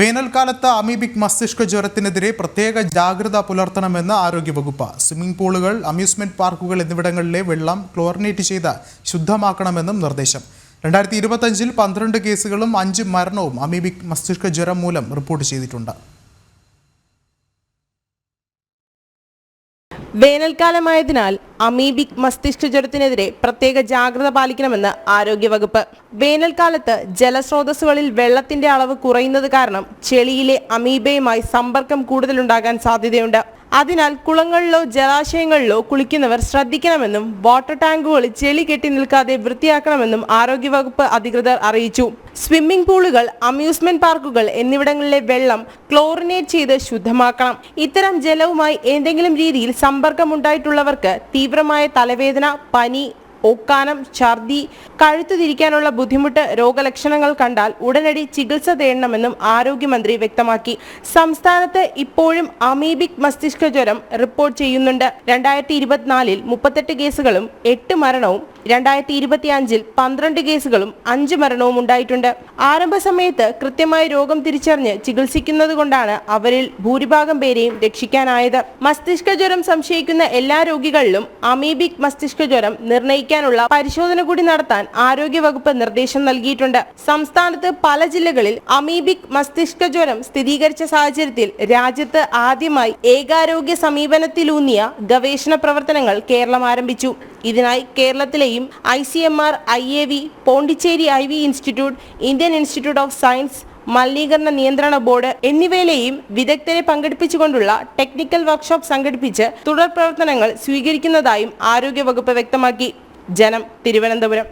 വേനൽക്കാലത്ത് അമീബിക് മസ്തിഷ്ക ജ്വരത്തിനെതിരെ പ്രത്യേക ജാഗ്രത പുലർത്തണമെന്ന് ആരോഗ്യവകുപ്പ്. സ്വിമ്മിംഗ് പൂളുകൾ അമ്യൂസ്മെന്റ് പാർക്കുകൾ എന്നിവിടങ്ങളിലെ വെള്ളം ക്ലോറിനേറ്റ് ചെയ്ത് ശുദ്ധമാക്കണമെന്നും നിർദ്ദേശം. രണ്ടായിരത്തി ഇരുപത്തഞ്ചിൽ പന്ത്രണ്ട് കേസുകളും അഞ്ച് മരണവും അമീബിക് മസ്തിഷ്ക ജ്വരം മൂലം റിപ്പോർട്ട് ചെയ്തിട്ടുണ്ട്. വേനൽക്കാലമായതിനാൽ അമീബിക് മസ്തിഷ്ക ജ്വരത്തിനെതിരെ പ്രത്യേക ജാഗ്രത പാലിക്കണമെന്ന് ആരോഗ്യവകുപ്പ്. വേനൽക്കാലത്ത് ജലസ്രോതസ്സുകളിൽ വെള്ളത്തിന്റെ അളവ് കുറയുന്നത് കാരണം ചെളിയിലെ അമീബയുമായി സമ്പർക്കം കൂടുതലുണ്ടാകാൻ സാധ്യതയുണ്ട്. അതിനാൽ കുളങ്ങളിലോ ജലാശയങ്ങളിലോ കുളിക്കുന്നവർ ശ്രദ്ധിക്കണമെന്നും വാട്ടർ ടാങ്കുകളിൽ ചെളി കെട്ടി നിൽക്കാതെ വൃത്തിയാക്കണമെന്നും ആരോഗ്യവകുപ്പ് അധികൃതർ അറിയിച്ചു. സ്വിമ്മിംഗ് പൂളുകൾ അമ്യൂസ്മെന്റ് പാർക്കുകൾ എന്നിവിടങ്ങളിലെ വെള്ളം ക്ലോറിനേറ്റ് ചെയ്ത് ശുദ്ധമാക്കണം. ഇത്തരം ജലവുമായി ഏതെങ്കിലും രീതിയിൽ സമ്പർക്കമുണ്ടായിട്ടുള്ളവർക്ക് തീവ്രമായ തലവേദന പനി ഓക്കാനം ഛർദി കഴുത്തു തിരിക്കാനുള്ള ബുദ്ധിമുട്ട് രോഗലക്ഷണങ്ങൾ കണ്ടാൽ ഉടനടി ചികിത്സ തേടണമെന്നും ആരോഗ്യമന്ത്രി വ്യക്തമാക്കി. സംസ്ഥാനത്ത് ഇപ്പോഴും അമീബിക് മസ്തിഷ്ക ജ്വരം റിപ്പോർട്ട് ചെയ്യുന്നുണ്ട്. രണ്ടായിരത്തി ഇരുപത്തിനാലിൽ മുപ്പത്തെട്ട് കേസുകളും എട്ട് മരണവും രണ്ടായിരത്തി ഇരുപത്തിയഞ്ചിൽ പന്ത്രണ്ട് കേസുകളും അഞ്ച് മരണവും ഉണ്ടായിട്ടുണ്ട്. ആരംഭ സമയത്ത് കൃത്യമായി രോഗം തിരിച്ചറിഞ്ഞ് ചികിത്സിക്കുന്നത് കൊണ്ടാണ് അവരിൽ ഭൂരിഭാഗം പേരെയും രക്ഷിക്കാനായത്. മസ്തിഷ്ക ജ്വരം സംശയിക്കുന്ന എല്ലാ രോഗികളിലും അമീബിക് മസ്തിഷ്ക ജ്വരം നിർണയിക്കാനുള്ള പരിശോധന കൂടി നടത്താൻ ആരോഗ്യവകുപ്പ് നിർദ്ദേശം നൽകിയിട്ടുണ്ട്. സംസ്ഥാനത്ത് പല ജില്ലകളിൽ അമീബിക് മസ്തിഷ്ക ജ്വരം സ്ഥിരീകരിച്ച സാഹചര്യത്തിൽ രാജ്യത്ത് ആദ്യമായി ഏകാരോഗ്യ സമീപനത്തിലൂന്നിയ ഗവേഷണ പ്രവർത്തനങ്ങൾ കേരളം ആരംഭിച്ചു. ഇതിനായി കേരളത്തിലെയും I C M R I A V Pondicherry I V institute Indian institute of science മലിനീകരണ നിയന്ത്രണ ബോർഡ് എന്നിവയിലെയും വിദഗ്ധരെ പങ്കെടുപ്പിച്ചുകൊണ്ടുള്ള ടെക്നിക്കൽ വർക്ക്ഷോപ്പ് സംഘടിപ്പിച്ച് തുടർ പ്രവർത്തനങ്ങൾ സ്വീകരിക്കുന്നതായും ആരോഗ്യവകുപ്പ് വ്യക്തമാക്കി. ജനം തിരുവനന്തപുരം